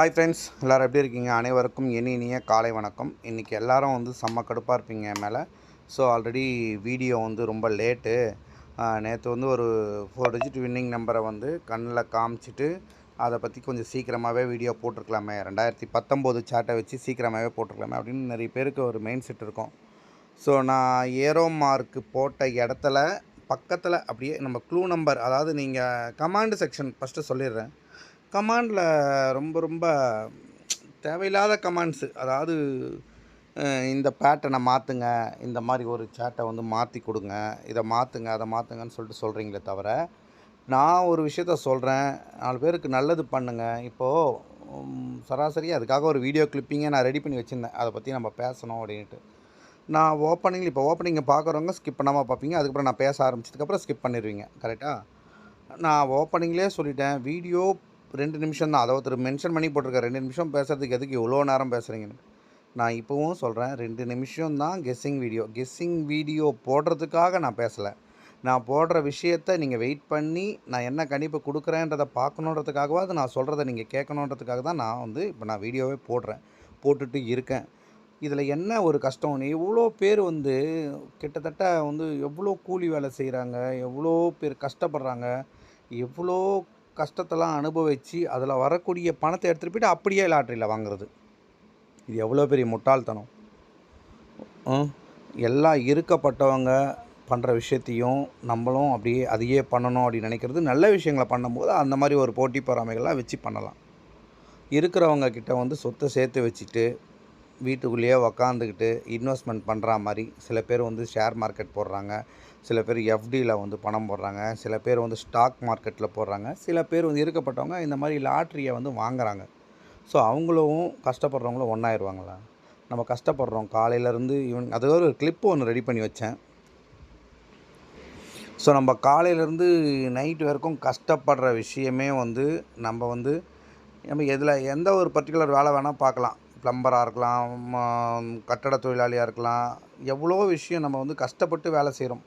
Hi friends எல்லோரும் எப்படி இருக்கீங்க? அனைவருக்கும் இனி இனிய காலை வணக்கம். இன்றைக்கி எல்லோரும் வந்து செம்ம கடுப்பாக இருப்பீங்க என் மேலே. ஸோ ஆல்ரெடி வீடியோ வந்து ரொம்ப லேட்டு நேற்று வந்து ஒரு ஃபோர் டிஜிட் வின்னிங் நம்பரை வந்து கண்ணில் காமிச்சிட்டு அதை பற்றி கொஞ்சம் சீக்கிரமாகவே வீடியோ போட்டிருக்கலாமே. ரெண்டாயிரத்தி பத்தொம்போது சாட்டை வச்சு சீக்கிரமாகவே போட்டிருக்கலாமே அப்படின்னு நிறைய பேருக்கு ஒரு மெயின் செட் இருக்கும். ஸோ நான் ஏரோ மார்க்கு போட்ட இடத்துல பக்கத்தில் அப்படியே நம்ம க்ளூ நம்பர் அதாவது நீங்கள் கமாண்டு செக்ஷன் ஃபஸ்ட்டு சொல்லிடுறேன். கமாண்டில் ரொம்ப ரொம்ப தேவையில்லாத கமாண்ட்ஸு. அதாவது இந்த பேட்டனை மாற்றுங்க இந்த மாதிரி ஒரு சேட்டை வந்து மாற்றி கொடுங்க இதை மாற்றுங்க அதை மாற்றுங்கன்னு சொல்லிட்டு சொல்கிறீங்களே தவிர நான் ஒரு விஷயத்த சொல்கிறேன் நாலு பேருக்கு நல்லது பண்ணுங்கள் இப்போது சராசரி அதுக்காக ஒரு வீடியோ கிளிப்பிங்கே நான் ரெடி பண்ணி வச்சுருந்தேன். அதை பற்றி நம்ம பேசணும் அப்படின்ட்டு நான் ஓப்பனிங்கில் இப்போ ஓப்பனிங்கை பார்க்குறவங்க ஸ்கிப் பண்ணாமல் பார்ப்பீங்க. அதுக்கப்புறம் நான் பேச ஆரம்பிச்சதுக்கப்புறம் ஸ்கிப் பண்ணிடுவீங்க. கரெக்டாக நான் ஓப்பனிங்லேயே சொல்லிட்டேன். வீடியோ ரெண்டு நிமிஷம் தான். அதை ஒருத்தர் மென்ஷன் பண்ணி போட்டிருக்கேன் ரெண்டு நிமிஷம் பேசுறதுக்கு எதுக்கு இவ்வளோ நேரம் பேசுகிறீங்கன்னு நான் இப்போவும் சொல்கிறேன் ரெண்டு நிமிஷம் தான் கெஸ்ஸிங் வீடியோ கெஸ்ஸிங் வீடியோ போடுறதுக்காக நான் பேசலை. நான் போடுற விஷயத்த நீங்கள் வெயிட் பண்ணி நான் என்ன கணிப்பு கொடுக்குறேன்றதை பார்க்கணுன்றதுக்காகவாது நான் சொல்கிறத நீங்கள் கேட்கணுன்றதுக்காக தான் நான் வந்து இப்போ நான் வீடியோவே போடுறேன். போட்டுட்டு இருக்கேன். இதில் என்ன ஒரு கஷ்டம்? எவ்வளோ பேர் வந்து கிட்டத்தட்ட வந்து எவ்வளோ கூலி வேலை செய்கிறாங்க எவ்வளோ பேர் கஷ்டப்படுறாங்க? எவ்வளோ கஷ்டத்தெல்லாம் அனுபவித்து அதில் வரக்கூடிய பணத்தை எடுத்துகிட்டு போயிட்டு அப்படியே லாட்ரியில் வாங்குறது. இது எவ்வளோ பெரிய முட்டாள்தனம். எல்லாம் இருக்கப்பட்டவங்க பண்ணுற விஷயத்தையும் நம்மளும் அப்படியே அதையே பண்ணணும் அப்படின்னு நினைக்கிறது. நல்ல விஷயங்களை பண்ணும்போது அந்த மாதிரி ஒரு போட்டி பொறாமைகள்லாம் வச்சு பண்ணலாம். இருக்கிறவங்க கிட்ட வந்து சொத்தை சேர்த்து வச்சுட்டு வீட்டுக்குள்ளேயே உக்காந்துக்கிட்டு இன்வெஸ்ட்மெண்ட் பண்ணுற மாதிரி சில பேர் வந்து ஷேர் மார்க்கெட் போடுறாங்க. சில பேர் எஃப்டியில் வந்து பணம் போடுறாங்க. சில பேர் வந்து ஸ்டாக் மார்க்கெட்டில் போடுறாங்க. சில பேர் வந்து இருக்கப்பட்டவங்க இந்த மாதிரி லாட்ரியை வந்து வாங்குறாங்க. ஸோ அவங்களும் கஷ்டப்படுறவங்களும் ஒன்றாயிருவாங்களா நம்ம கஷ்டப்படுறோம். காலையிலேருந்து ஈவன் அது ஒரு கிளிப்பு ஒன்று ரெடி பண்ணி வச்சேன். ஸோ நம்ம காலையிலேருந்து நைட் வரைக்கும் கஷ்டப்படுற விஷயமே வந்து நம்ம வந்து நம்ம எதில் எந்த ஒரு பர்டிகுலர் வேலை வேணால் பார்க்கலாம். ப்ளம்பராக இருக்கலாம் கட்டட தொழிலாளியாக இருக்கலாம் எவ்வளோ விஷயம் நம்ம வந்து கஷ்டப்பட்டு வேலை செய்கிறோம்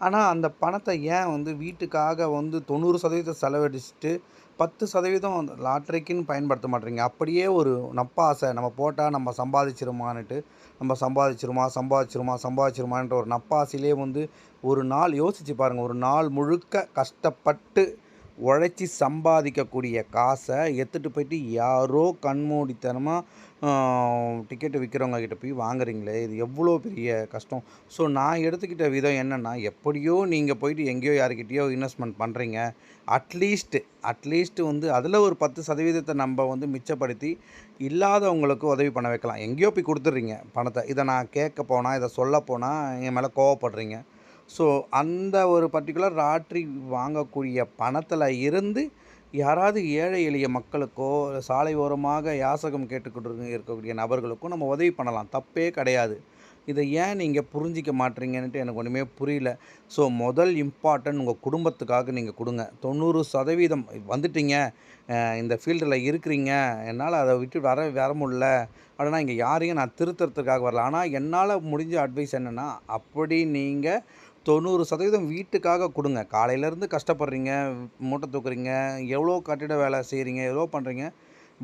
ஆனால் அந்த பணத்தை ஏன் வந்து வீட்டுக்காக வந்து தொண்ணூறு சதவீதம் செலவழிச்சிட்டு பத்து சதவீதம் அந்த லாட்ரிக்குன்னு பயன்படுத்த மாட்டேறீங்க அப்படியே ஒரு நப்பாசை நம்ம போட்டால் நம்ம சம்பாதிச்சிருமான்னுட்டு நம்ம சம்பாதிச்சிருமா சம்பாதிச்சிருமா சம்பாதிச்சிருமான்ற ஒரு நப்பாசையிலே வந்து ஒரு நாள் யோசித்து பாருங்கள் ஒரு நாள் முழுக்க கஷ்டப்பட்டு உழைச்சி சம்பாதிக்கக்கூடிய காசை எடுத்துகிட்டு போயிட்டு யாரோ கண்மூடித்தனமாக டிக்கெட்டு விற்கிறவங்க கிட்ட போய் வாங்குறீங்களே இது எவ்வளோ பெரிய கஷ்டம். ஸோ நான் எடுத்துக்கிட்ட விதம் என்னென்னா எப்படியோ நீங்கள் போயிட்டு எங்கேயோ யாருக்கிட்டேயோ இன்வெஸ்ட்மெண்ட் பண்ணுறீங்க அட்லீஸ்ட்டு அட்லீஸ்ட்டு வந்து அதில் ஒரு பத்து சதவீதத்தை நம்ம வந்து மிச்சப்படுத்தி இல்லாதவங்களுக்கு உதவி பண்ண வைக்கலாம். எங்கேயோ போய் கொடுத்துட்றீங்க பணத்தை. இதை நான் கேட்க போனால் இதை சொல்ல போனால் என் மேலே கோவப்படுறீங்க. ஸோ அந்த ஒரு பர்டிகுலர் லாட்ரி வாங்கக்கூடிய பணத்தில் இருந்து யாராவது ஏழை எளிய மக்களுக்கோ சாலை ஓரமாக யாசகம் கேட்டுக்கிட்டு இருக்கக்கூடிய நபர்களுக்கோ நம்ம உதவி பண்ணலாம். தப்பே கிடையாது. இதை ஏன் நீங்கள் புரிஞ்சிக்க மாட்டீங்கன்ட்டு எனக்கு ஒன்றுமே புரியல. ஸோ முதல் இம்பார்ட்டன்ட் உங்கள் குடும்பத்துக்காக நீங்கள் கொடுங்க. தொண்ணூறு சதவீதம் வந்துட்டீங்க. இந்த ஃபீல்டில் இருக்கிறீங்க. என்னால் அதை விட்டு வர வர முடியல. அப்படின்னா இங்கே யாரையும் நான் திருத்துறதுக்காக வரல. ஆனால் என்னால் முடிஞ்ச அட்வைஸ் என்னென்னா அப்படி நீங்கள் தொண்ணூறு சதவீதம் வீட்டுக்காக கொடுங்க. காலையிலேருந்து கஷ்டப்படுறீங்க மூட்டை தூக்குறீங்க எவ்வளோ கட்டிட வேலை செய்கிறீங்க எவ்வளோ பண்ணுறீங்க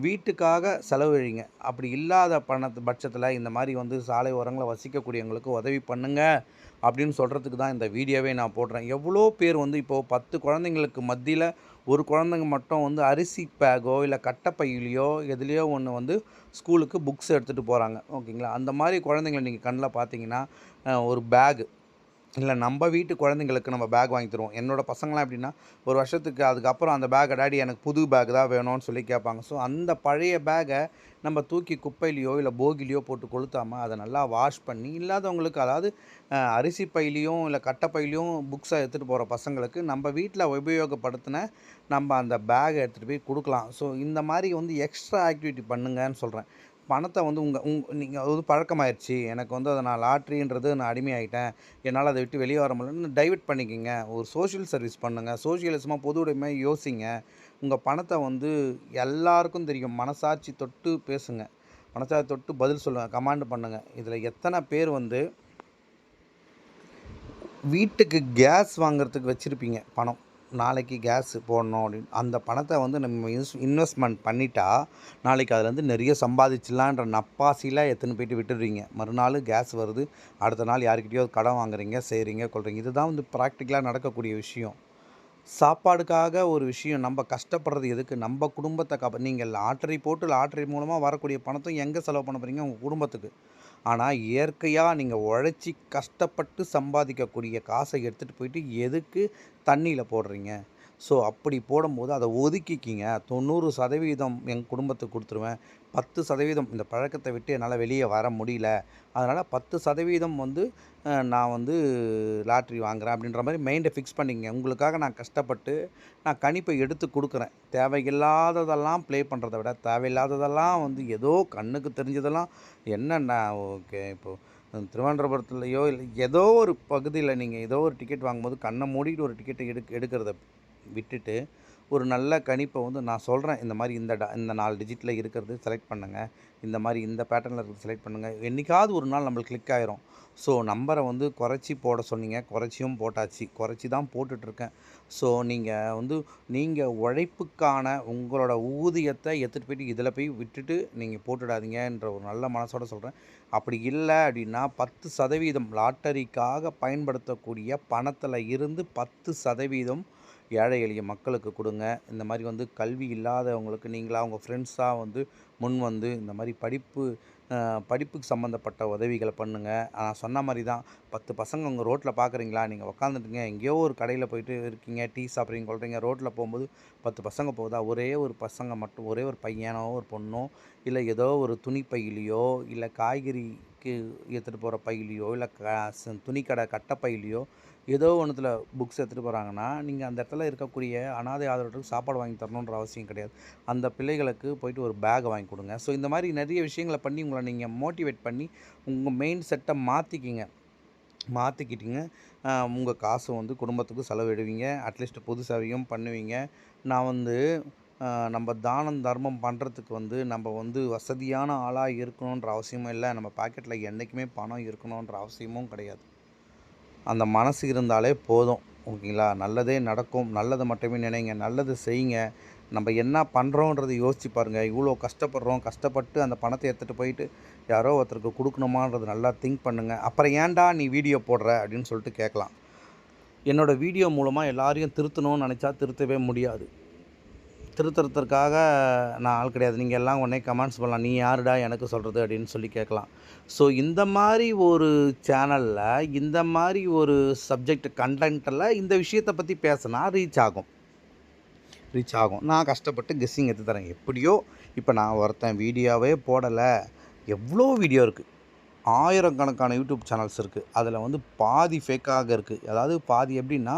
வீட்டுக்காக செலவழிங்க அப்படி இல்லாத பணத்து பட்சத்தில் இந்த மாதிரி வந்து சாலை ஓரங்களை வசிக்கக்கூடியவங்களுக்கு உதவி பண்ணுங்க அப்படின்னு சொல்கிறதுக்கு தான் இந்த வீடியோவே நான் போடுறேன். எவ்வளோ பேர் வந்து இப்போது பத்து குழந்தைங்களுக்கு மத்தியில் ஒரு குழந்தைங்க மட்டும் வந்து அரிசி பேக்கோ இல்லை கட்டப்பையிலையோ எதுலேயோ ஒன்று வந்து ஸ்கூலுக்கு புக்ஸ் எடுத்துகிட்டு போகிறாங்க ஓகேங்களா? அந்த மாதிரி குழந்தைங்கள நீங்கள் கண்ணில் பார்த்தீங்கன்னா ஒரு பேகு. இல்லை நம்ம வீட்டு குழந்தைங்களுக்கு நம்ம பேக் வாங்கி தருவோம். என்னோடய பசங்களாம் எப்படின்னா ஒரு வருஷத்துக்கு அதுக்கப்புறம் அந்த பேக்கை டாடி எனக்கு புது பேக் தான் வேணும்னு சொல்லி கேட்பாங்க. ஸோ அந்த பழைய பேக்கை நம்ம தூக்கி குப்பையிலையோ இல்லை போகிலையோ போட்டு கொளுத்தாமல் அதை நல்லா வாஷ் பண்ணி இல்லாதவங்களுக்கு அதாவது அரிசி பையிலையும் இல்லை கட்டைப்பையிலையும் புக்ஸை எடுத்துகிட்டு போகிற பசங்களுக்கு நம்ம வீட்டில் உபயோகப்படுத்தின நம்ம அந்த பேக்கை எடுத்துகிட்டு போய் கொடுக்கலாம். ஸோ இந்த மாதிரி வந்து எக்ஸ்ட்ரா ஆக்டிவிட்டி பண்ணுங்கன்னு சொல்கிறேன் பணத்தை வந்து உங்கள் உங் நீங்கள் அது பழக்கமாயிருச்சு. எனக்கு வந்து அதை நான் லாட்ரின்றது நான் அடிமையாகிட்டேன் என்னால் அதை விட்டு வெளியே வர முடியலன்னு டைவெர்ட் பண்ணிக்கிங்க. ஒரு சோஷியல் சர்வீஸ் பண்ணுங்கள் சோஷியலிசமாக பொது உடைமையாக யோசிங்க. உங்கள் பணத்தை வந்து எல்லாருக்கும் தெரியும். மனசாட்சி தொட்டு பேசுங்க. மனசாட்சி தொட்டு பதில் சொல்லுங்கள் கமாண்ட் பண்ணுங்கள் இதில் எத்தனை பேர் வந்து வீட்டுக்கு கேஸ் வாங்குறதுக்கு வச்சுருப்பீங்க பணம். நாளைக்கு கேஸ் போடணும் அப்படின்னு அந்த பணத்தை வந்து நம்ம இன்ஸ் இன்வெஸ்ட்மெண்ட் பண்ணிட்டா நாளைக்கு அதுலேருந்து நிறைய சம்பாதிச்சிடலான்ற நப்பாசியில் எடுத்துன்னு போயிட்டு விட்டுடுவீங்க மறுநாள் கேஸ் வருது அடுத்த நாள் யாருக்கிட்டேயோ கடன் வாங்குறீங்க செய்கிறீங்க கொள்றீங்க. இதுதான் வந்து ப்ராக்டிக்கலாக நடக்கக்கூடிய விஷயம். சாப்பாடுக்காக ஒரு விஷயம் நம்ம கஷ்டப்படுறது எதுக்கு? நம்ம குடும்பத்தை காப்ப நீங்கள் லாட்டரி போட்டு லாட்டரி மூலமாக வரக்கூடிய பணத்தை எங்கே செலவு பண்ண போகிறீங்க உங்கள் குடும்பத்துக்கு. ஆனால் இயற்கையாக நீங்கள் உழைச்சி கஷ்டப்பட்டு சம்பாதிக்கக்கூடிய காசை எடுத்துகிட்டு போயிட்டு எதுக்கு தண்ணியில் போடுறீங்க. ஸோ அப்படி போடும்போது அதை ஒதுக்கிக்கிங்க. தொண்ணூறு சதவீதம் எங்கள் குடும்பத்துக்கு கொடுத்துருவேன். பத்து சதவீதம் இந்த பழக்கத்தை விட்டு என்னால் வெளியே வர முடியல. அதனால் பத்து சதவீதம் வந்து நான் வந்து லாட்ரி வாங்குகிறேன் அப்படின்ற மாதிரி மைண்டை ஃபிக்ஸ் பண்ணிக்கங்க. உங்களுக்காக நான் கஷ்டப்பட்டு நான் கணிப்பை எடுத்து கொடுக்குறேன். தேவையில்லாததெல்லாம் ப்ளே பண்ணுறத விட தேவையில்லாததெல்லாம் வந்து ஏதோ கண்ணுக்கு தெரிஞ்சதெல்லாம் என்னென்ன ஓகே இப்போது திருவனந்தபுரத்துலையோ இல்லை ஏதோ ஒரு பகுதியில் நீங்கள் ஏதோ ஒரு டிக்கெட் வாங்கும்போது கண்ணை மூடிட்டு ஒரு டிக்கெட்டை எடுக் எடுக்கிறத விட்டுட்டு ஒரு நல்ல கணிப்பை வந்து நான் சொல்கிறேன் இந்த மாதிரி இந்த ட இந்த நாலு டிஜிட்டில் இருக்கிறது செலக்ட் பண்ணுங்கள் இந்த மாதிரி இந்த பேட்டர்னில் இருக்கிறது செலக்ட் பண்ணுங்கள் என்றைக்காவது ஒரு நாள் நம்மளுக்கு கிளிக் ஆயிரும். ஸோ நம்பரை வந்து குறைச்சி போட சொன்னீங்க. குறைச்சியும் போட்டாச்சு. குறைச்சி தான் போட்டுட்ருக்கேன். ஸோ நீங்கள் வந்து நீங்கள் உழைப்புக்கான உங்களோட ஊதியத்தை எடுத்துகிட்டு போயிட்டு இதில் போய் விட்டுட்டு நீங்கள் போட்டுடாதீங்கன்ற ஒரு நல்ல மனசோட சொல்கிறேன் அப்படி இல்லை அப்படின்னா பத்து சதவீதம் லாட்டரிக்காக பயன்படுத்தக்கூடிய பணத்தில் இருந்து பத்து சதவீதம் ஏழை எளிய மக்களுக்கு கொடுங்க. இந்த மாதிரி வந்து கல்வி இல்லாதவங்களுக்கு நீங்களாக அவங்க ஃப்ரெண்ட்ஸாக வந்து முன் வந்து இந்த மாதிரி படிப்பு படிப்புக்கு சம்மந்தப்பட்ட உதவிகளை பண்ணுங்கள் நான் சொன்ன மாதிரி தான் பத்து பசங்க உங்கள் ரோட்டில் பார்க்குறீங்களா நீங்கள் உக்காந்துட்டுங்க எங்கேயோ ஒரு கடையில் போயிட்டு இருக்கீங்க டீ சாப்பிட்றீங்க கொள்றீங்க ரோட்டில் போகும்போது பத்து பசங்க போகுதா? ஒரே ஒரு பசங்க மட்டும் ஒரே ஒரு பையனோ ஒரு பொண்ணோ இல்லை ஏதோ ஒரு துணி பையிலையோ இல்லை வேலைக்கு எடுத்துகிட்டு போகிற பையிலையோ இல்லை க துணிக்கடை கட்டை பையிலையோ ஏதோ ஒன்றுத்தில் புக்ஸ் எடுத்துகிட்டு போகிறாங்கன்னா நீங்கள் அந்த இடத்துல இருக்கக்கூடிய அனாதை ஆதரவுக்கு சாப்பாடு வாங்கி தரணுன்ற அவசியம் கிடையாது. அந்த பிள்ளைகளுக்கு போயிட்டு ஒரு பேக் வாங்கி கொடுங்க. ஸோ இந்த மாதிரி நிறைய விஷயங்களை பண்ணி உங்களை நீங்கள் மோட்டிவேட் பண்ணி உங்கள் மெயின் செட்டை மாற்றிக்கிங்க மாற்றிக்கிட்டீங்க உங்கள் காசு வந்து குடும்பத்துக்கு செலவிடுவீங்க. அட்லீஸ்ட் புது பண்ணுவீங்க. நான் வந்து நம்ம தானம் தர்மம் பண்ணுறதுக்கு வந்து நம்ம வந்து வசதியான ஆளாக இருக்கணுன்ற அவசியமும் இல்லை. நம்ம பாக்கெட்டில் என்றைக்குமே பணம் இருக்கணுன்ற அவசியமும் கிடையாது. அந்த மனசு இருந்தாலே போதும் ஓகேங்களா? நல்லதே நடக்கும். நல்லதை மட்டுமே நினைங்க. நல்லது செய்யுங்க. நம்ம என்ன பண்ணுறோன்றதை யோசிச்சு பாருங்கள் இவ்வளோ கஷ்டப்படுறோம். கஷ்டப்பட்டு அந்த பணத்தை எடுத்துகிட்டு போயிட்டு யாரோ ஒருத்தருக்கு கொடுக்கணுமான்றது நல்லா திங்க் பண்ணுங்கள் அப்புறம் ஏன்டா நீ வீடியோ போடுற? அப்படின்னு சொல்லிட்டு கேட்கலாம். என்னோடய வீடியோ மூலமாக எல்லாரையும் திருத்தணும்னு நினச்சா திருத்தவே முடியாது. திருத்தறத்துக்காக நான் ஆள் கிடையாது. நீங்கள் எல்லாம் உடனே கமெண்ட்ஸ் பண்ணலாம். நீ யாருடா எனக்கு சொல்கிறது அப்படின்னு சொல்லி கேட்கலாம். ஸோ இந்த மாதிரி ஒரு சேனலில் இந்த மாதிரி ஒரு சப்ஜெக்ட் கண்டென்ட்டில் இந்த விஷயத்தை பற்றி பேசினா ரீச் ஆகும். ரீச் ஆகும். நான் கஷ்டப்பட்டு கெஸ்ஸிங் எடுத்து தரேன். எப்படியோ இப்போ நான் ஒருத்தன் வீடியோவே போடலை. எவ்வளோ வீடியோ இருக்குது ஆயிரக்கணக்கான யூடியூப் சேனல்ஸ் இருக்குது அதில் வந்து பாதி ஃபேக்காக இருக்குது அதாவது பாதி எப்படின்னா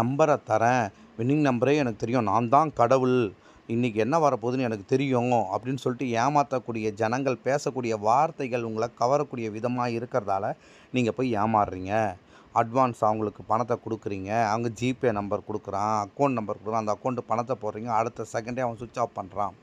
நம்பரை தரேன். வின்னிங் நம்பரே எனக்கு தெரியும். நான் தான் கடவுள். இன்றைக்கி என்ன வரப்போகுதுன்னு எனக்கு தெரியும் அப்படின்னு சொல்லிட்டு ஏமாற்றக்கூடிய ஜனங்கள் பேசக்கூடிய வார்த்தைகள் உங்களை கவரக்கூடிய விதமாக இருக்கிறதால நீங்கள் போய் ஏமாறுறீங்க. அட்வான்ஸ் அவங்களுக்கு பணத்தை கொடுக்குறீங்க. அவங்க ஜிபே நம்பர் கொடுக்குறான். அக்கௌண்ட் நம்பர் கொடுக்குறான். அந்த அக்கௌண்ட்டு பணத்தை போடுறீங்க. அடுத்த செகண்டே அவன் சுவிட்ச் ஆஃப் பண்ணுறான்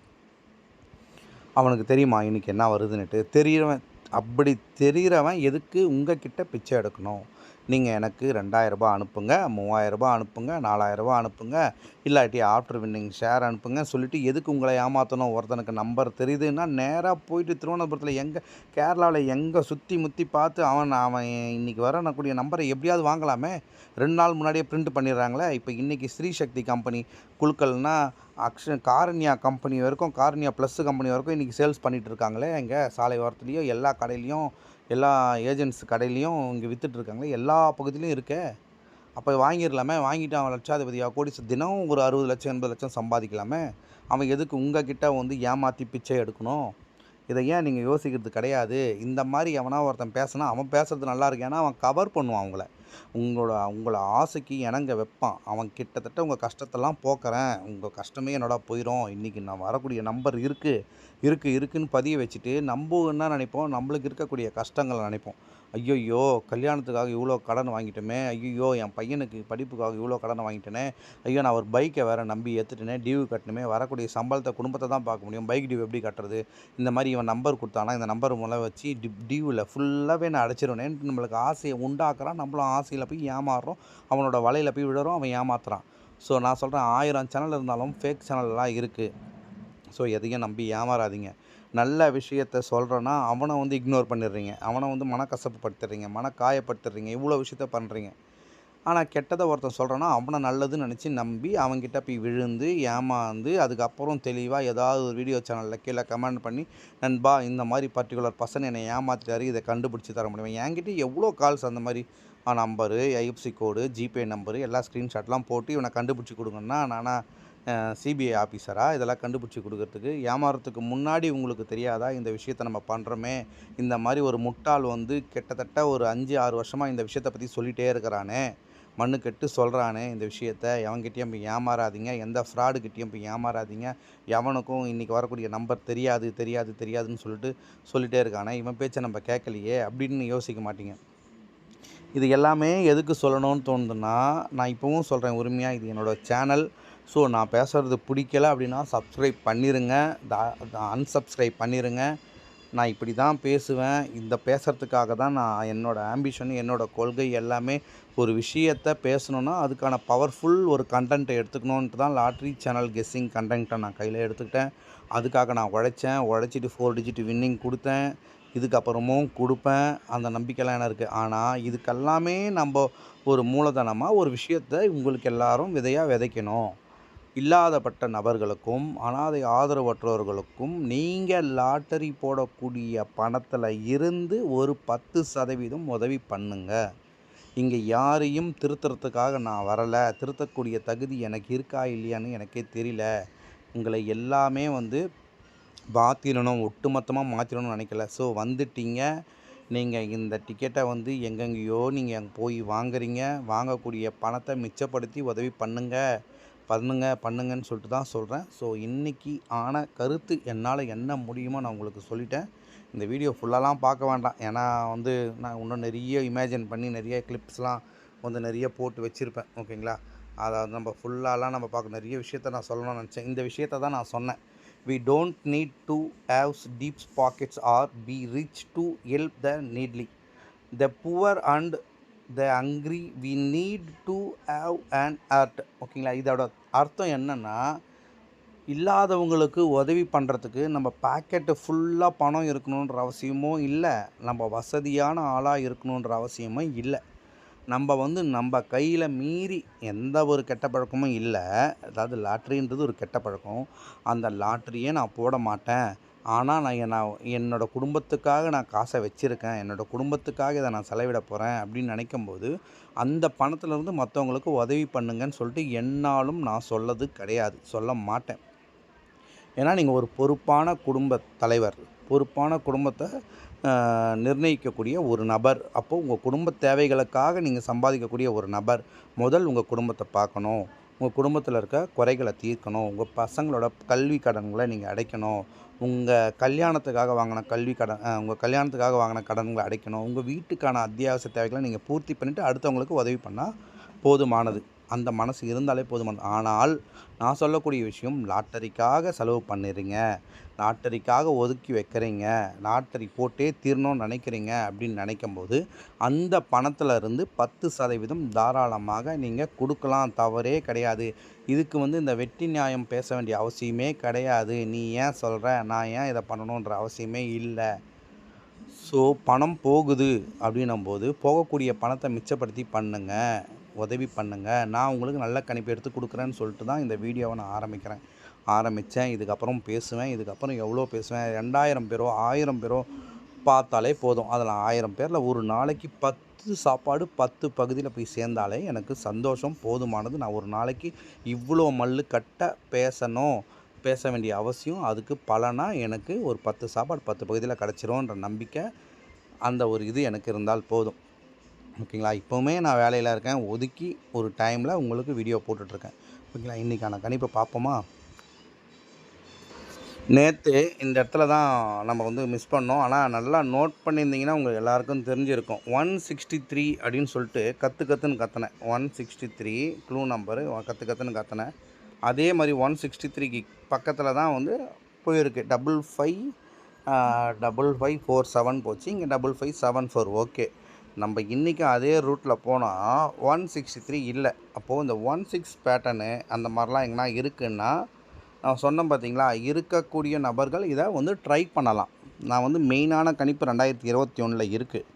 அவனுக்கு தெரியுமா? இன்றைக்கி என்ன வருதுன்னுட்டு. தெரியிறவன் அப்படி தெரிகிறவன் எதுக்கு உங்கள் கிட்டே பிச்சை எடுக்கணும்? நீங்கள் எனக்கு ரெண்டாயிரரூபா அனுப்புங்க மூவாயிரரூபா அனுப்புங்க நாலாயிரரூபா அனுப்புங்க இல்லாட்டி ஆஃப்டர் வின்னிங் ஷேர் அனுப்புங்க. சொல்லிட்டு எதுக்கு உங்களை ஏமாற்றணும் ஒருத்தனுக்கு நம்பர் தெரியுதுன்னா நேராக போயிட்டு திருவனந்தபுரத்தில் எங்கே கேரளாவில் எங்கே சுற்றி முற்றி பார்த்து அவன் அவன் இன்றைக்கி வரக்கூடிய நம்பரை எப்படியாவது வாங்கலாமே. ரெண்டு நாள் முன்னாடியே பிரிண்ட் பண்ணிடுறாங்களே. இப்போ இன்றைக்கி ஸ்ரீசக்தி கம்பெனி குழுக்கள்னால் அக்ஷ காரண்யா கம்பெனி வரைக்கும் காரண்யா ப்ளஸ் கம்பெனி வரைக்கும் இன்றைக்கி சேல்ஸ் பண்ணிகிட்டு இருக்காங்களே இங்கே சாலை ஓரத்துலேயும் எல்லா கடையிலையும் எல்லா ஏஜென்ட்ஸ் கடையிலையும் இங்கே விற்றுட்ருக்காங்களே எல்லா பகுதியிலையும் இருக்கே. அப்போ வாங்கிடலாமே வாங்கிட்டு அவன் லட்சாதிபதியாக கோடி தினம் ஒரு அறுபது லட்சம் எண்பது லட்சம் சம்பாதிக்கலாமே. அவன் எதுக்கு உங்கள் கிட்டே வந்து ஏமாற்றி பிச்சை எடுக்கணும்? இதை ஏன் நீங்கள் யோசிக்கிறது கிடையாது? இந்த மாதிரி எவனா ஒருத்தன் பேசினா அவன் பேசுறது நல்லா இருக்கு ஏன்னா அவன் கவர் பண்ணுவான் அவங்கள. உங்களோட உங்களை ஆசைக்கு இணங்க வைப்பான். அவன் கிட்டத்தட்ட உங்கள் கஷ்டத்தெல்லாம் போக்குறேன். உங்கள் கஷ்டமே என்னோட போயிடும் இன்றைக்கி நான் வரக்கூடிய நம்பர் இருக்குது இருக்குது இருக்குன்னு பதிய வச்சுட்டு நம்ம என்ன நினைப்போம்? நம்மளுக்கு இருக்கக்கூடிய கஷ்டங்களை நினைப்போம். ஐயையோ கல்யாணத்துக்காக இவ்வளோ கடன் வாங்கிட்டோமே ஐயோ என் பையனுக்கு படிப்புக்காக இவ்வளோ கடன் வாங்கிட்டேனே ஐயோ நான் ஒரு பைக்கை வேறு நம்பி ஏற்றுட்டேனே டியூ கட்டணுமே வரக்கூடிய சம்பளத்தை குடும்பத்தை தான் பார்க்க முடியும். பைக் டியூ எப்படி கட்டுறது? இந்த மாதிரி இவன் நம்பர் கொடுத்தானா இந்த நம்பர் மூலம் வச்சு டி டியூவில் ஃபுல்லாகவே நான் அடைச்சிருவேனேன்ட்டு நம்மளுக்கு ஆசையை உண்டாக்குறான். நம்மளும் ஆசையில் போய் ஏமாறுறோம். அவனோட வலையில் போய் விழுறோம் அவன் ஏமாத்துறான். ஸோ நான் சொல்கிறேன் ஆயிரம் சேனல் இருந்தாலும் ஃபேக் சேனல்லாம் இருக்குது ஸோ எதையும் நம்பி ஏமாறாதீங்க. நல்ல விஷயத்த சொல்கிறேன்னா அவனை வந்து இக்னோர் பண்ணிடுறீங்க. அவனை வந்து மனக்கசப்பு படுத்துறீங்க மன காயப்படுத்துறீங்க இவ்வளோ விஷயத்த பண்ணுறீங்க ஆனால் கெட்டதை ஒருத்தன் சொல்கிறேன்னா அவனை நல்லதுன்னு நினச்சி நம்பி அவன்கிட்ட போய் விழுந்து ஏமாந்து அதுக்கப்புறம் தெளிவாக ஏதாவது ஒரு வீடியோ சேனலில் கீழே கமெண்ட் பண்ணி நண்பா இந்த மாதிரி பர்டிகுலர் பர்சன் என்னை ஏமாத்திட்டாரு இதை கண்டுபிடிச்சி தர முடியும்? என்கிட்ட எவ்வளோ கால்ஸ் அந்த மாதிரி number IFC code GPay number எல்லா ஸ்க்ரீன்ஷாட்லாம் போட்டு இவனை கண்டுபிடிச்சி கொடுங்கன்னா நானா சிபிஐ ஆஃபீஸராக இதெல்லாம் கண்டுபிடிச்சி கொடுக்கறதுக்கு ஏமாறத்துக்கு முன்னாடி உங்களுக்கு தெரியாதா? இந்த விஷயத்த நம்ம பண்ணுறோமே இந்த மாதிரி ஒரு முட்டாள் வந்து கிட்டத்தட்ட ஒரு அஞ்சு ஆறு வருஷமாக இந்த விஷயத்தை பற்றி சொல்லிகிட்டே இருக்கிறானே. மண்ணு கெட்டு சொல்கிறானே இந்த விஷயத்த. எவன்கிட்டயும் போய் ஏமாறாதீங்க. எந்த ஃப்ராடுக்கிட்டேயும் போய் ஏமாறாதீங்க. எவனுக்கும் இன்றைக்கி வரக்கூடிய நம்பர் தெரியாது தெரியாது தெரியாதுன்னு சொல்லிட்டு சொல்லிகிட்டே இருக்கானே. இவன் பேச்சை நம்ம கேட்கலையே அப்படின்னு யோசிக்க மாட்டீங்க. இது எல்லாமே எதுக்கு சொல்லணும்னு தோணுதுன்னா நான் இப்போவும் சொல்கிறேன் உரிமையாக இது என்னோடய சேனல் ஸோ நான் பேசுகிறது பிடிக்கல அப்படின்னா சப்ஸ்கிரைப் பண்ணிடுங்க அன்சப்ஸ்கிரைப் பண்ணிடுங்க நான் இப்படி தான் பேசுவேன். இந்த பேசுகிறதுக்காக தான் நான் என்னோடய ஆம்பிஷன் என்னோடய கொள்கை எல்லாமே ஒரு விஷயத்தை பேசணுன்னா அதுக்கான பவர்ஃபுல் ஒரு கண்டென்ட்டை எடுத்துக்கணுன்ட்டு தான் லாட்ரி சேனல் கெஸ்ஸிங் கண்டென்ட்டை நான் கையில் எடுத்துக்கிட்டேன். அதுக்காக நான் உழைச்சேன். உழைச்சிட்டு ஃபோர் டிஜிட் வின்னிங் கொடுத்தேன். இதுக்கப்புறமும் கொடுப்பேன். அந்த நம்பிக்கைலாம் என்ன இருக்குது ஆனால் இதுக்கெல்லாமே நம்ம ஒரு மூலதனமாக ஒரு விஷயத்தை உங்களுக்கு எல்லாரும் விதையாக விதைக்கணும். இல்லாதப்பட்ட நபர்களுக்கும் அனாதை ஆதரவற்றவர்களுக்கும் நீங்கள் லாட்டரி போடக்கூடிய பணத்தில் இருந்து ஒரு பத்து சதவீதம் உதவி பண்ணுங்க. இங்கே யாரையும் திருத்துறதுக்காக நான் வரலை திருத்தக்கூடிய தகுதி எனக்கு இருக்கா இல்லையான்னு எனக்கே தெரியல. உங்களை எல்லாமே வந்து மாற்றிடணும் ஒட்டுமொத்தமாக மாற்றிடணும்னு நினைக்கல. ஸோ வந்துட்டீங்க. நீங்கள் இந்த டிக்கெட்டை வந்து எங்கெங்கேயோ நீங்கள் போய் வாங்குறீங்க. வாங்கக்கூடிய பணத்தை மிச்சப்படுத்தி உதவி பண்ணுங்கள் பண்ணுங்க பண்ணுங்கன்னு சொல்லிட்டு தான் சொல்கிறேன் ஸோ இன்றைக்கி ஆன கருத்து என்னால் என்ன முடியுமோ நான் உங்களுக்கு சொல்லிட்டேன். இந்த வீடியோ ஃபுல்லாலாம் பார்க்க வேண்டாம். ஏன்னா வந்து நான் இன்னும் நிறைய இமேஜின் பண்ணி நிறைய கிளிப்ஸ்லாம் வந்து நிறைய போட்டு வச்சுருப்பேன். ஓகேங்களா? அதை நம்ம ஃபுல்லாலாம் நம்ம பார்க்க நிறைய விஷயத்த நான் சொல்லணும்னு நினச்சேன். இந்த விஷயத்த தான் நான் சொன்னேன். We don't need to haves deeps pockets or be rich to help the needy the poor and the angry we need to have and art ஓகேங்களா இதோட அர்த்தம் என்னென்னா இல்லாதவங்களுக்கு உதவி பண்ணுறதுக்கு நம்ம பாக்கெட்டு ஃபுல்லாக பணம் இருக்கணுன்ற அவசியமும் இல்லை. நம்ம வசதியான ஆளாக இருக்கணுன்ற அவசியமும் இல்லை. நம்ம வந்து நம்ம கையில் மீறி எந்த ஒரு கெட்ட பழக்கமும் இல்லை. அதாவது லாட்ரின்றது ஒரு கெட்ட பழக்கம். அந்த லாட்ரியே நான் போட மாட்டேன். ஆனால் நான் நான் என்னோடய குடும்பத்துக்காக நான் காசை வச்சுருக்கேன். என்னோடய குடும்பத்துக்காக இதை நான் செலவிட போகிறேன் அப்படின்னு நினைக்கும்போது அந்த பணத்துலேருந்து மற்றவங்களுக்கு உதவி பண்ணுங்கன்னு சொல்லிட்டு என்னாலும் நான் சொல்லது கிடையாது. சொல்ல மாட்டேன். ஏன்னா நீங்கள் ஒரு பொறுப்பான குடும்ப தலைவர் பொறுப்பான குடும்பத்தை நிர்ணயிக்கக்கூடிய ஒரு நபர் அப்போது உங்கள் குடும்ப தேவைகளுக்காக நீங்கள் சம்பாதிக்கக்கூடிய ஒரு நபர் முதல் உங்கள் குடும்பத்தை பார்க்கணும். உங்கள் குடும்பத்தில் இருக்க குறைகளை தீர்க்கணும். உங்கள் பசங்களோட கல்வி கடன்களை நீங்கள் அடைக்கணும். உங்கள் கல்யாணத்துக்காக வாங்கின கல்வி கடன் உங்கள் கல்யாணத்துக்காக வாங்கின கடன்களை அடைக்கணும். உங்கள் வீட்டுக்கான அத்தியாவசிய தேவைகளை நீங்கள் பூர்த்தி பண்ணிவிட்டு அடுத்தவங்களுக்கு உதவி பண்ணால் போதுமானது. அந்த மனசு இருந்தாலே போதும். ஆனால் நான் சொல்லக்கூடிய விஷயம் லாட்டரிக்காக செலவு பண்ணிடுறீங்க லாட்டரிக்காக ஒதுக்கி வைக்கிறீங்க லாட்டரி போட்டே தீரணும்னு நினைக்கிறீங்க அப்படின்னு நினைக்கும்போது அந்த பணத்தில் இருந்து பத்து சதவீதம் தாராளமாக நீங்கள் கொடுக்கலாம். தவறே கிடையாது. இதுக்கு வந்து இந்த வெட்டி நியாயம் பேச வேண்டிய அவசியமே கிடையாது. நீ ஏன் சொல்கிற நான் ஏன் இதை பண்ணணுன்ற அவசியமே இல்லை. ஸோ பணம் போகுது அப்படின்னும்போது போகக்கூடிய பணத்தை மிச்சப்படுத்தி பண்ணுங்கள் உதவி பண்ணுங்கள் நான் உங்களுக்கு நல்ல கணிப்பு எடுத்து கொடுக்குறேன்னு சொல்லிட்டு தான் இந்த வீடியோவை நான் ஆரம்பிக்கிறேன். ஆரம்பித்தேன் இதுக்கப்புறம் பேசுவேன். இதுக்கப்புறம் எவ்வளோ பேசுவேன்? ரெண்டாயிரம் பேரோ ஆயிரம் பேரோ பார்த்தாலே போதும். அதில் ஆயிரம் பேரில் ஒரு நாளைக்கு பத்து சாப்பாடு பத்து பகுதியில் போய் சேர்ந்தாலே எனக்கு சந்தோஷம் போதுமானது. நான் ஒரு நாளைக்கு இவ்வளோ மல்லு கட்ட பேசணும் பேச வேண்டிய அவசியம். அதுக்கு பலனாக எனக்கு ஒரு பத்து சாப்பாடு பத்து பகுதியில் கிடச்சிரும்ன்ற நம்பிக்கை அந்த ஒரு இது எனக்கு இருந்தால் போதும். ஓகேங்களா? இப்போவுமே நான் வேலையில் இருக்கேன். ஒதுக்கி ஒரு டைமில் உங்களுக்கு வீடியோ போட்டுட்ருக்கேன். ஓகேங்களா? இன்றைக்கான கணிப்பை பார்ப்போமா? நேற்று இந்த இடத்துல தான் நம்ம வந்து மிஸ் பண்ணோம். ஆனால் நல்லா நோட் பண்ணியிருந்தீங்கன்னா உங்களுக்கு எல்லாருக்கும் தெரிஞ்சிருக்கும். ஒன் சிக்ஸ்டி த்ரீ அப்படின்னு சொல்லிட்டு கற்று கற்றுன்னு கத்துனேன். One sixty three clue number கற்று கற்றுன்னு கத்துனேன். அதே மாதிரி ஒன் சிக்ஸ்டி த்ரீக்கு பக்கத்தில் தான் வந்து போயிருக்கு. Double five double five four seven போச்சு. இங்கே double five seven four okay. நம்ம இன்றைக்கும் அதே ரூட்டில் போனால் ஒன் சிக்ஸ்டி த்ரீ இல்லை. அப்போது இந்த ஒன் சிக்ஸ் பேட்டர்னு அந்த மாதிரிலாம் எங்கன்னா இருக்குன்னா நான் சொன்னேன் பார்த்தீங்களா இருக்கக்கூடிய நபர்கள் இதை வந்து ட்ரை பண்ணலாம். நான் வந்து மெயினான கணிப்பு ரெண்டாயிரத்தி இருபத்தி ஒன்றில் இருக்குது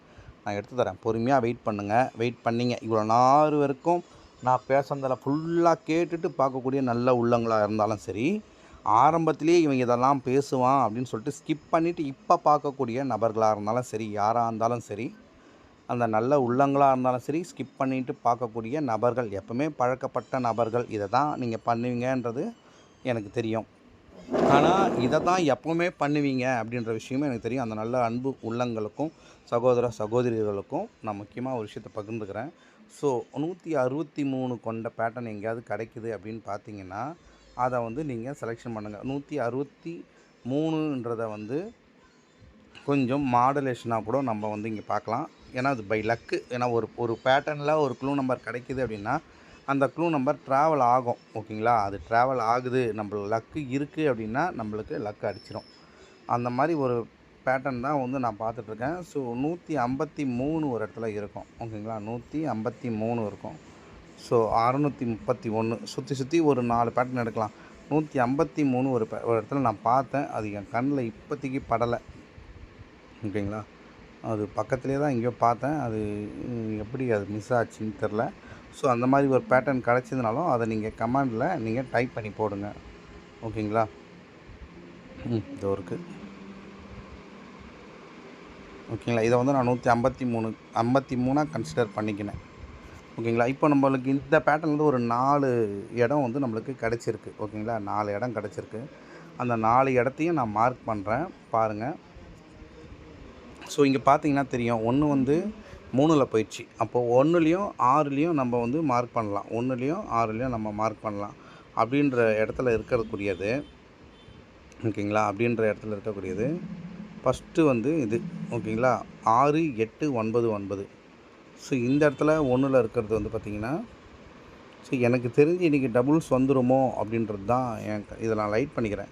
நான் எடுத்து தரேன். பொறுமையாக வெயிட் பண்ணுங்கள் வெயிட் பண்ணிங்க. இவ்வளோ நாள் வரைக்கும் நான் பேசுனதில் ஃபுல்லாக கேட்டுட்டு பார்க்கக்கூடிய நல்ல உள்ளங்களாக இருந்தாலும் சரி ஆரம்பத்திலேயே இவங்க இதெல்லாம் பேசுவான் அப்படின்னு சொல்லிட்டு ஸ்கிப் பண்ணிவிட்டு இப்போ பார்க்கக்கூடிய நபர்களாக இருந்தாலும் சரி யாராக இருந்தாலும் சரி அந்த நல்ல உள்ளங்களாக இருந்தாலும் சரி ஸ்கிப் பண்ணிட்டு பார்க்கக்கூடிய நபர்கள் எப்பவுமே பழக்கப்பட்ட நபர்கள் இதை தான் நீங்கள் பண்ணுவீங்கன்றது எனக்கு தெரியும். ஆனால் இதை தான் எப்பவுமே பண்ணுவீங்க அப்படின்ற விஷயமும் எனக்கு தெரியும். அந்த நல்ல அன்பு உள்ளங்களுக்கும் சகோதர சகோதரிகளுக்கும் நான் முக்கியமாக ஒரு விஷயத்தை பகிர்ந்துக்கிறேன். ஸோ நூற்றி அறுபத்தி மூணு கொண்ட பேட்டர்ன் எங்கேயாவது கிடைக்குது அப்படின்னு பார்த்தீங்கன்னா அதை வந்து நீங்கள் செலெக்ஷன் பண்ணுங்கள் நூற்றி அறுபத்தி மூணுன்றதை வந்து கொஞ்சம் மாடலேஷனாக கூட நம்ம வந்து இங்கே பார்க்கலாம். ஏன்னா அது பை லக்கு ஏன்னா ஒரு ஒரு பேட்டர்னில் ஒரு க்ளூ நம்பர் கிடைக்குது அப்படின்னா அந்த க்ளூ நம்பர் ட்ராவல் ஆகும். ஓகேங்களா அது ட்ராவல் ஆகுது. நம்ம லக்கு இருக்குது அப்படின்னா நம்மளுக்கு லக்கு அடிச்சிடும் அந்த மாதிரி ஒரு பேட்டர்ன் தான் வந்து நான் பார்த்துட்ருக்கேன் ஸோ நூற்றி ஐம்பத்தி மூணு ஒரு இடத்துல இருக்கும். ஓகேங்களா நூற்றி ஐம்பத்தி மூணு இருக்கும். ஸோ அறநூற்றி முப்பத்தி ஒன்று சுற்றி சுற்றி ஒரு நாலு பேட்டர்ன் எடுக்கலாம். நூற்றி ஐம்பத்தி மூணு ஒரு ஒரு இடத்துல நான் பார்த்தேன். அது என் கண்ணில் இப்போதைக்கு படலை. ஓகேங்களா அது பக்கத்துலேயே தான் எங்கேயோ பார்த்தேன். அது எப்படி அது மிஸ் ஆச்சுன்னு தெரில. ஸோ அந்த மாதிரி ஒரு பேட்டர்ன் கிடச்சதுனாலும் அதை நீங்கள் கமாண்டில் நீங்கள் டைப் பண்ணி போடுங்க. ஓகேங்களா? ம் இதோ இருக்குது ஓகேங்களா? இதை வந்து நான் நூற்றி ஐம்பத்தி மூணு ஐம்பத்தி மூணாக கன்சிடர் பண்ணிக்கினேன். ஓகேங்களா? இப்போ நம்மளுக்கு இந்த பேட்டர்ன்லேருந்து ஒரு நாலு இடம் வந்து நம்மளுக்கு கிடச்சிருக்கு. ஓகேங்களா? நாலு இடம் கிடச்சிருக்கு. அந்த நாலு இடத்தையும் நான் மார்க் பண்ணுறேன் பாருங்கள் ஸோ இங்கே பார்த்தீங்கன்னா தெரியும். ஒன்று வந்து மூணில் போயிடுச்சு. அப்போது ஒன்றுலேயும் ஆறுலேயும் நம்ம வந்து மார்க் பண்ணலாம். ஒன்றுலேயும் ஆறுலேயும் நம்ம மார்க் பண்ணலாம். அப்படின்ற இடத்துல இருக்கக்கூடியது. ஓகேங்களா? அப்படின்ற இடத்துல இருக்கக்கூடியது. ஃபஸ்ட்டு வந்து இது. ஓகேங்களா? ஆறு எட்டு ஒன்பது ஒன்பது. ஸோ இந்த இடத்துல ஒன்றில் இருக்கிறது வந்து பார்த்திங்கன்னா ஸோ எனக்கு தெரிஞ்சு இன்றைக்கி டபுள்ஸ் வந்துருமோ அப்படின்றது தான் என் இதை நான் லைட் பண்ணிக்கிறேன்.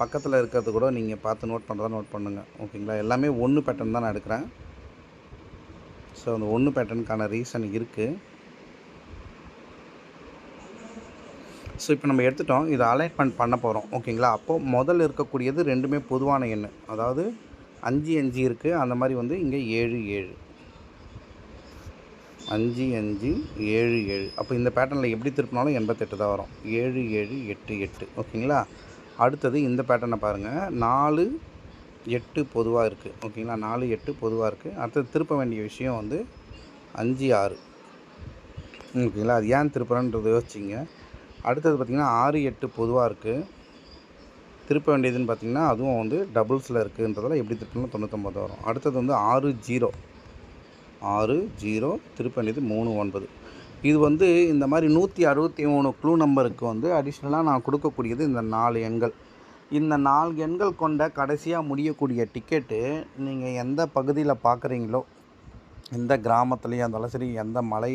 பக்கத்தில் இருக்கிறது கூட நீங்கள் பார்த்து நோட் பண்ணுறதா நோட் பண்ணுங்கள் ஓகேங்களா எல்லாமே ஒன்று பேட்டர்ன் தான் நான் எடுக்கிறேன். ஸோ அந்த ஒன்று பேட்டர்னுக்கான ரீசன் இருக்குது ஸோ இப்போ நம்ம எடுத்துட்டோம். இதை அலைன்மெண்ட் பண்ண போகிறோம் ஓகேங்களா அப்போது முதல்ல இருக்கக்கூடியது ரெண்டுமே பொதுவான எண் அதாவது அஞ்சு அஞ்சு இருக்குது அந்த மாதிரி வந்து இங்கே ஏழு ஏழு. அஞ்சு அஞ்சு ஏழு ஏழு. அப்போ இந்த பேட்டர்னில் எப்படி திருப்பினாலும் எண்பத்தெட்டு தான் வரும். ஏழு ஏழு எட்டு எட்டு. ஓகேங்களா அடுத்தது இந்த பேட்டர்னை பாருங்கள் நாலு எட்டு பொதுவாக இருக்குது ஓகேங்களா? நாலு எட்டு பொதுவாக இருக்குது அடுத்தது திருப்ப வேண்டிய விஷயம் வந்து அஞ்சு ஆறு. ஓகேங்களா? அது ஏன் திருப்புறன்றது யோசிச்சிங்க. அடுத்தது பார்த்திங்கன்னா ஆறு எட்டு பொதுவாக இருக்குது திருப்ப வேண்டியதுன்னு பார்த்தீங்கன்னா அதுவும் வந்து டபுள்ஸில் இருக்குன்றதால எப்படி திருப்பணும் தொண்ணூற்றொம்பது வரும். அடுத்தது வந்து ஆறு ஜீரோ. ஆறு ஜீரோ திருப்ப வேண்டியது மூணு ஒன்பது. இது வந்து இந்த மாதிரி நூற்றி அறுபத்தி மூணு க்ளூ நம்பருக்கு வந்து அடிஷ்னலாக நான் கொடுக்கக்கூடியது இந்த நாலு எண்கள். இந்த நாலு எண்கள் கொண்ட கடைசியாக முடியக்கூடிய டிக்கெட்டு நீங்கள் எந்த பகுதியில் பார்க்குறீங்களோ எந்த கிராமத்துலேயும் இருந்தாலும் சரி எந்த மலை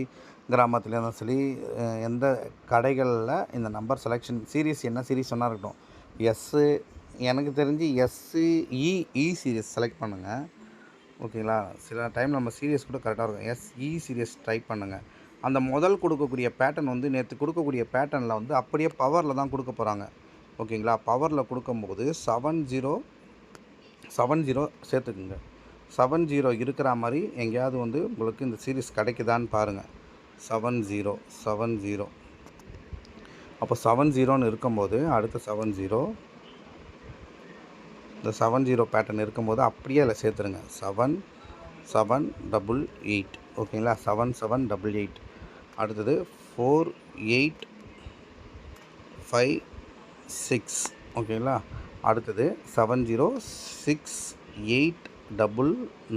கிராமத்துலேயும் இருந்தாலும் சரி எந்த கடைகளில் இந்த நம்பர் செலெக்ஷன் சீரீஸ் என்ன சீரீஸ் ஒன்றா இருக்கட்டும். எஸ்ஸு எனக்கு தெரிஞ்சு yes E e, E e series select பண்ணுங்கள் ஓகேங்களா சில டைம் நம்ம சீரியஸ் கூட கரெக்டாக இருக்கும். S E e series try பண்ணுங்கள் அந்த முதல் கொடுக்கக்கூடிய பேட்டர்ன் வந்து நேற்று கொடுக்கக்கூடிய பேட்டர்னில் வந்து அப்படியே பவரில் தான் கொடுக்க போகிறாங்க ஓகேங்களா? பவரில் கொடுக்கும்போது செவன் ஜீரோ செவன் ஜீரோ சேர்த்துக்குங்க. செவன் ஜீரோ இருக்கிற மாதிரி எங்கேயாவது வந்து உங்களுக்கு இந்த சீரீஸ் கிடைக்குதான்னு பாருங்கள் செவன் ஜீரோ செவன் ஜீரோ அப்போ செவன் ஜீரோன்னு இருக்கும்போது அடுத்த செவன் ஜீரோ இந்த செவன் ஜீரோ பேட்டர்ன் இருக்கும்போது அப்படியே அதில் சேர்த்துருங்க. செவன் செவன் டபுள் எயிட் ஓகேங்களா? செவன் செவன் டபுள் எயிட் அடுத்தது ஃபோர் எயிட் ஃபைவ் சிக்ஸ் ஓகேங்களா அடுத்தது seven zero six eight double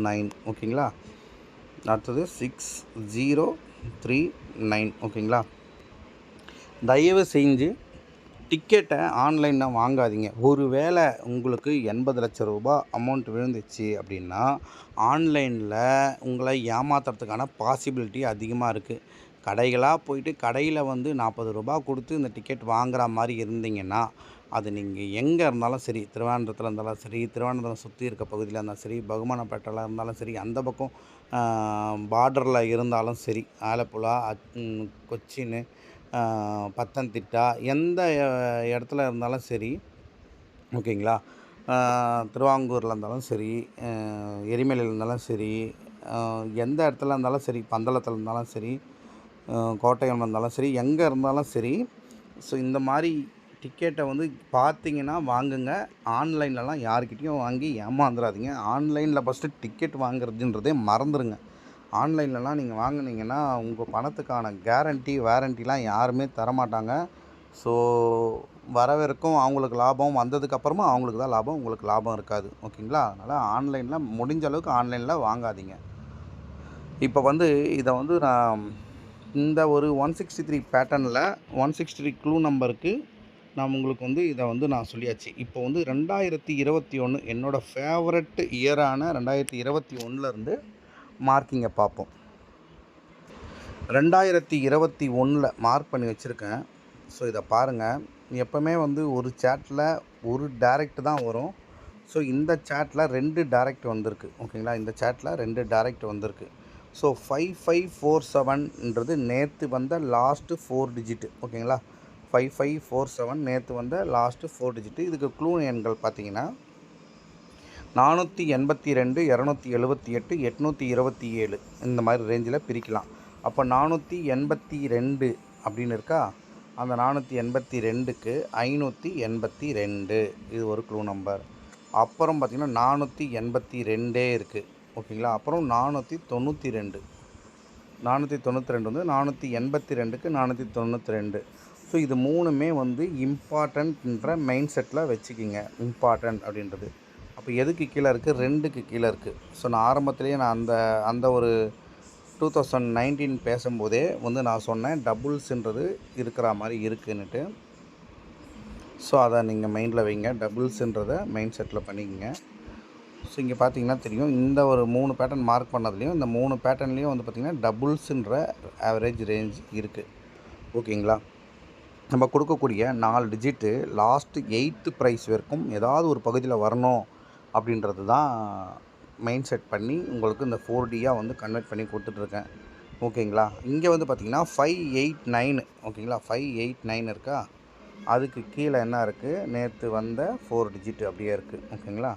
nine ஓகேங்களா அடுத்தது சிக்ஸ் ஜீரோ த்ரீ நைன் ஓகேங்களா தயவு செஞ்சு டிக்கெட்டை ஆன்லைனில் வாங்காதீங்க. ஒருவேளை உங்களுக்கு எண்பது லட்ச ரூபாய் அமௌண்ட் விழுந்துச்சு அப்படின்னா ஆன்லைனில் உங்களை ஏமாத்துறதுக்கான பாசிபிலிட்டி அதிகமாக இருக்குது கடைகளாக போயிட்டு கடையில் வந்து நாற்பது ரூபாய் கொடுத்து இந்த டிக்கெட் வாங்குகிற மாதிரி இருந்தீங்கன்னா அது நீங்கள் எங்கே இருந்தாலும் சரி திருவானந்தத்தில் இருந்தாலும் சரி திருவானந்தபுரம் சுற்றி இருக்க பகுதியில் இருந்தாலும் சரி பகுமானப்பேட்டையில் இருந்தாலும் சரி அந்த பக்கம் பார்டரில் இருந்தாலும் சரி ஆலப்புழா கொச்சின்னு பத்தன்திட்டா கொச்சின் எந்த இடத்துல இருந்தாலும் சரி ஓகேங்களா திருவாங்கூரில் இருந்தாலும் சரி எரிமலையில் இருந்தாலும் சரி எந்த இடத்துல இருந்தாலும் சரி பந்தளத்தில் இருந்தாலும் சரி கோட்டயம் இருந்தாலும் சரி எங்கே இருந்தாலும் சரி ஸோ இந்த மாதிரி டிக்கெட்டை வந்து பார்த்தீங்கன்னா வாங்குங்க. ஆன்லைன்லலாம் யாருக்கிட்டேயும் வாங்கி ஏமாந்துடாதீங்க ஆன்லைனில் ஃபஸ்ட்டு டிக்கெட் வாங்குறதுன்றதே மறந்துடுங்க ஆன்லைன்லலாம் நீங்கள் வாங்கினீங்கன்னா உங்கள் பணத்துக்கான கேரண்டி வாரண்டிலாம் யாருமே தரமாட்டாங்க. ஸோ வரவிருக்கும் அவங்களுக்கு லாபம் வந்ததுக்கப்புறமா அவங்களுக்கு தான் லாபம் உங்களுக்கு லாபம் இருக்காது. ஓகேங்களா? அதனால் ஆன்லைனில் முடிஞ்ச அளவுக்கு ஆன்லைனில் வாங்காதீங்க. இப்போ வந்து இதை வந்து நான் இந்த ஒரு ஒன் சிக்ஸ்டி த்ரீ பேட்டர்னில் ஒன் சிக்ஸ்டி த்ரீ க்ளூ நம்பருக்கு நான் உங்களுக்கு வந்து இதை வந்து நான் சொல்லியாச்சு. இப்போ வந்து ரெண்டாயிரத்தி இருபத்தி ஒன்று என்னோடய ஃபேவரட் இயரான ரெண்டாயிரத்தி இருபத்தி ஒன்றுலேருந்து மார்க்கிங்கை பார்ப்போம். ரெண்டாயிரத்தி இருபத்தி ஒன்றில் மார்க் பண்ணி வச்சுருக்கேன். ஸோ இதை பாருங்கள் எப்போவுமே வந்து ஒரு சேட்டில் ஒரு டேரக்ட் தான் வரும். ஸோ இந்த சேட்டில் ரெண்டு டேரெக்ட் வந்திருக்கு. ஓகேங்களா இந்த சேட்டில் ரெண்டு டேரக்ட் வந்திருக்கு. ஸோ ஃபைவ் ஃபைவ் ஃபோர் செவன்ன்றது நேற்று வந்த லாஸ்ட்டு ஃபோர் டிஜிட்டு ஓகேங்களா ஃபைவ் ஃபைவ் ஃபோர் செவன் நேற்று வந்த லாஸ்ட்டு ஃபோர் டிஜிட்டு இதுக்கு க்ளூ எண்கள் பார்த்தீங்கன்னா நானூற்றி எண்பத்தி ரெண்டு இரநூத்தி எழுபத்தி எட்டு எட்நூற்றி இருபத்தி ஏழு. இந்த மாதிரி ரேஞ்சில் பிரிக்கலாம். அப்போ நானூற்றி எண்பத்தி ரெண்டு அப்படின்னு இருக்கா? அந்த நானூற்றி எண்பத்தி ரெண்டுக்கு ஐநூற்றி எண்பத்தி ரெண்டு. இது ஒரு க்ளூ நம்பர் அப்புறம் பார்த்திங்கன்னா நானூற்றி எண்பத்தி ரெண்டே இருக்குது ஓகேங்களா? அப்புறம் நானூற்றி தொண்ணூற்றி ரெண்டு நானூற்றி தொண்ணூற்றி ரெண்டு வந்து நானூற்றி எண்பத்தி ரெண்டுக்கு நானூற்றி தொண்ணூற்றி ரெண்டு ஸோ இது மூணுமே வந்து இம்பார்ட்டண்ட்ன்ற மெயின் செட்டில் வச்சுக்கிங்க. இம்பார்ட்டன்ட் அப்படின்றது. அப்போ எதுக்கு கீழே இருக்குது ரெண்டுக்கு கீழே இருக்குது ஸோ நான் ஆரம்பத்துலேயே நான் அந்த அந்த ஒரு டூ தௌசண்ட் நைன்டீன் பேசும்போதே வந்து நான் சொன்னேன் டபுள்ஸுன்றது இருக்கிற மாதிரி இருக்குன்னுட்டு. ஸோ அதை நீங்கள் மைண்டில் வைங்க. டபுள்ஸுன்றதை மைண்ட் செட்டில் பண்ணிக்கங்க. ஸோ இங்கே பார்த்தீங்கன்னா தெரியும். இந்த ஒரு மூணு பேட்டர்ன் மார்க் பண்ணதுலேயும் இந்த மூணு பேட்டர்ன்லேயும் வந்து பார்த்திங்கன்னா டபுள்ஸுன்ற ஆவரேஜ் ரேஞ்ச் இருக்குது ஓகேங்களா? நம்ம கொடுக்கக்கூடிய நாலு டிஜிட்டு லாஸ்ட்டு எயித்து ப்ரைஸ் வரைக்கும் ஏதாவது ஒரு பகுதியில் வரணும் அப்படின்றது தான் மைண்ட் செட் பண்ணி உங்களுக்கு இந்த ஃபோர் டியாக வந்து கன்வெர்ட் பண்ணி கொடுத்துட்ருக்கேன். ஓகேங்களா? இங்கே வந்து பார்த்திங்கன்னா ஃபைவ் எயிட் நைன் ஓகேங்களா? ஃபைவ் எயிட் நைன் இருக்கா? அதுக்கு கீழே என்ன இருக்குது நேற்று வந்த ஃபோர் டிஜிட் அப்படியே இருக்குது ஓகேங்களா?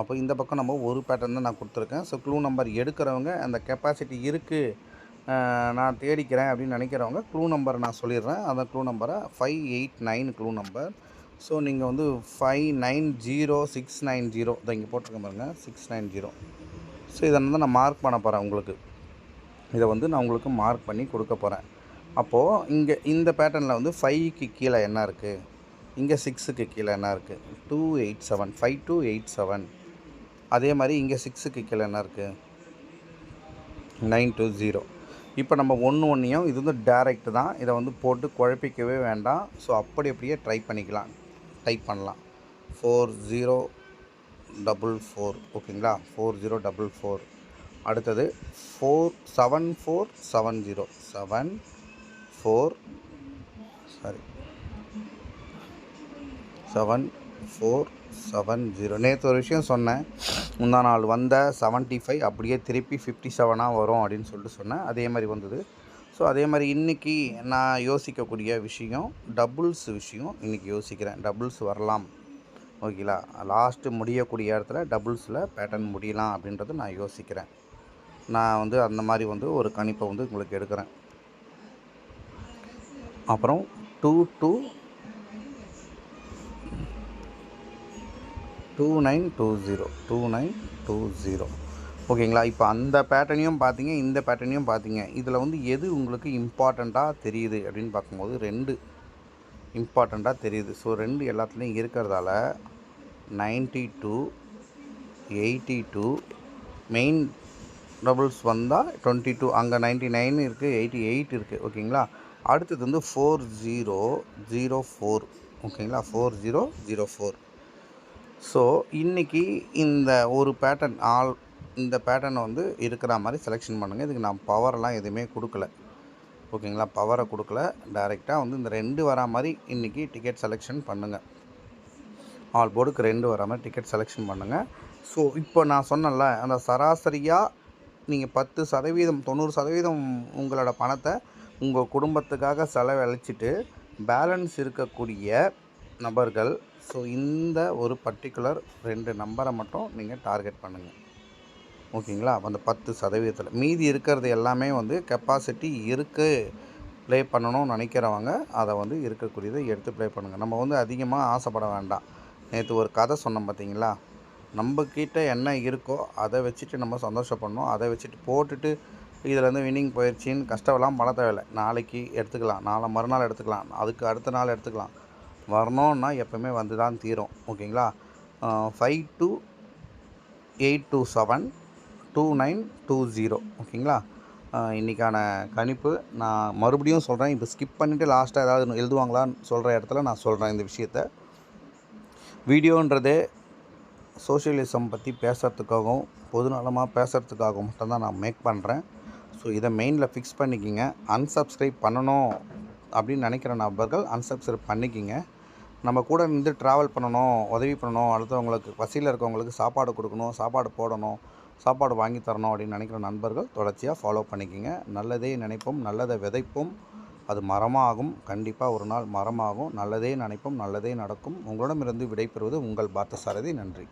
அப்போ இந்த பக்கம் நம்ம ஒரு பேட்டர்ன் தான் நான் கொடுத்துருக்கேன். ஸோ க்ளூ நம்பர் எடுக்கிறவங்க அந்த கெப்பாசிட்டி இருக்குது நான் தேடிக்கிறேன் அப்படின்னு நினைக்கிறவங்க க்ளூ நம்பரை நான் சொல்லிடுறேன். அந்த க்ளூ நம்பரை five eight nine clue number so நீங்கள் வந்து five nine zero six nine zero இதை இங்கே போட்டிருக்க பாருங்கள் சிக்ஸ் நைன் ஜீரோ ஸோ இதை வந்து நான் மார்க் பண்ண போகிறேன் உங்களுக்கு. இதை வந்து நான் உங்களுக்கு மார்க் பண்ணி கொடுக்க போகிறேன் அப்போது இங்கே இந்த பேட்டர்னில் வந்து ஃபைவ்க்கு கீழே என்ன இருக்குது இங்கே சிக்ஸுக்கு கீழே என்ன இருக்குது two eight seven five two eight seven அதே மாதிரி இங்கே சிக்ஸுக்கு கீழே என்ன இருக்குது நைன் டூ ஜீரோ. இப்போ நம்ம ஒன்று ஒன்றையும் இது வந்து டேரெக்ட் தான். இதை வந்து போட்டு குழப்பிக்கவே வேண்டாம். ஸோ அப்படி அப்படியே ட்ரை பண்ணிக்கலாம். டைப் பண்ணலாம். ஃபோர் ஜீரோ டபுள் ஃபோர் ஓகேங்களா? ஃபோர் ஜீரோ டபுள் ஃபோர் அடுத்தது four seven four seven zero seven four sorry seven four seven zero நேற்று ஒரு விஷயம் சொன்னேன். முந்தா நாள் வந்த செவன்ட்டி ஃபைவ் அப்படியே திருப்பி ஃபிஃப்டி செவனாக வரும் அப்படின்னு சொல்லிட்டு சொன்னேன். அதே மாதிரி வந்தது. ஸோ அதே மாதிரி இன்றைக்கி நான் யோசிக்கக்கூடிய விஷயம் டபுள்ஸ் விஷயம் இன்றைக்கி யோசிக்கிறேன். டபுள்ஸ் வரலாம். ஓகேங்களா? லாஸ்ட்டு முடியக்கூடிய இடத்துல டபுள்ஸில் பேட்டர்ன் முடியலாம் அப்படின்றது நான் யோசிக்கிறேன். நான் வந்து அந்த மாதிரி வந்து ஒரு கணிப்பை வந்து உங்களுக்கு எடுக்கிறேன். அப்புறம் two two two nine two zero two nine two zero ஓகேங்களா இப்போ அந்த பேட்டர்னையும் பார்த்தீங்க இந்த பேட்டர்னையும் பார்த்தீங்க. இதில் வந்து எது உங்களுக்கு இம்பார்ட்டண்ட்டாக தெரியுது அப்படின்னு பார்க்கும்போது ரெண்டு இம்பார்ட்டண்ட்டாக தெரியுது. ஸோ ரெண்டு எல்லாத்துலேயும் இருக்கிறதால ninety two eighty two main doubles வந்தால் டுவெண்ட்டி டூ அங்கே நைன்ட்டி நைன் இருக்குது எயிட்டி எயிட் இருக்குது ஓகேங்களா அடுத்தது வந்து ஃபோர் ஜீரோ ஜீரோ ஃபோர் ஓகேங்களா four zero zero four so இன்றைக்கி இந்த ஒரு பேட்டர்ன் ஆல் இந்த பேட்டர்னை வந்து இருக்கிற மாதிரி செலெக்ஷன் பண்ணுங்கள் இதுக்கு நான் பவரெல்லாம் எதுவுமே கொடுக்கல. ஓகேங்களா? பவரை கொடுக்கல. டைரெக்டாக வந்து இந்த ரெண்டு வரா மாதிரி இன்றைக்கி டிக்கெட் செலெக்ஷன் பண்ணுங்கள் ஆல் போர்டுக்கு ரெண்டு வர மாதிரி டிக்கெட் செலெக்ஷன் பண்ணுங்கள் ஸோ இப்போ நான் சொன்னேன்ல அந்த சராசரியாக நீங்கள் பத்து சதவீதம் தொண்ணூறு சதவீதம் உங்களோட பணத்தை உங்கள் குடும்பத்துக்காக செலவழிச்சிட்டு பேலன்ஸ் இருக்கக்கூடிய நபர்கள் ஸோ இந்த ஒரு பர்டிகுலர் ரெண்டு நம்பரை மட்டும் நீங்கள் டார்கெட் பண்ணுங்கள் ஓகேங்களா அந்த பத்து சதவீதத்தில். மீதி இருக்கிறது எல்லாமே வந்து கெப்பாசிட்டி இருக்குது ப்ளே பண்ணணும்னு நினைக்கிறவங்க அதை வந்து இருக்கக்கூடியதை எடுத்து ப்ளே பண்ணுங்கள் நம்ம வந்து அதிகமாக ஆசைப்பட வேண்டாம். நேற்று ஒரு கதை சொன்னோம் பார்த்தீங்களா நம்மக்கிட்ட என்ன இருக்கோ அதை வச்சுட்டு நம்ம சந்தோஷப்படணும். அதை வச்சுட்டு போட்டுட்டு இதுலேருந்து வின்னிங் போயிடுச்சின்னு கஷ்டமெல்லாம் பட தேவையில்லை. நாளைக்கு எடுத்துக்கலாம். நாளை மறுநாள் எடுத்துக்கலாம். அதுக்கு அடுத்த நாள் எடுத்துக்கலாம். வரணும்னா எப்போவுமே வந்து தான் தீரும். ஓகேங்களா? Five two eight two seven two nine two zero ஓகேங்களா? இன்றைக்கான கணிப்பு. நான் மறுபடியும் சொல்கிறேன் இப்போ ஸ்கிப் பண்ணிவிட்டு லாஸ்ட்டாக ஏதாவது எழுதுவாங்களான்னு சொல்கிற இடத்துல நான் சொல்கிறேன் இந்த விஷயத்த. வீடியோன்றதே சோஷியலிசம் பற்றி பேசுகிறதுக்காகவும் பொதுநலமாக பேசுகிறதுக்காகவும் மட்டும்தான் நான் மேக் பண்ணுறேன் ஸோ இதை மெயினில் ஃபிக்ஸ் பண்ணிக்கிங்க. அன்சப்ஸ்கிரைப் பண்ணணும். அப்படின்னு நினைக்கிற நபர்கள் அன்சப்ஸ்கிரைப் பண்ணிக்கிங்க. நம்ம கூட இருந்து ட்ராவல் பண்ணணும் உதவி பண்ணணும் அடுத்தவங்களுக்கு பசியில் இருக்கவங்களுக்கு சாப்பாடு கொடுக்கணும் சாப்பாடு போடணும் சாப்பாடு வாங்கி தரணும் அப்படின்னு நினைக்கிற நண்பர்கள் தொடர்ச்சியாக ஃபாலோ பண்ணிக்கிங்க. நல்லதே நினைப்போம் நல்லதை விதைப்போம். அது மரமாகும் கண்டிப்பாக ஒரு நாள் மரமாகும். நல்லதே நினைப்போம் நல்லதே நடக்கும். உங்களிடமிருந்து விடைபெறுவது உங்கள் பார்த்த சாரதி நன்றி.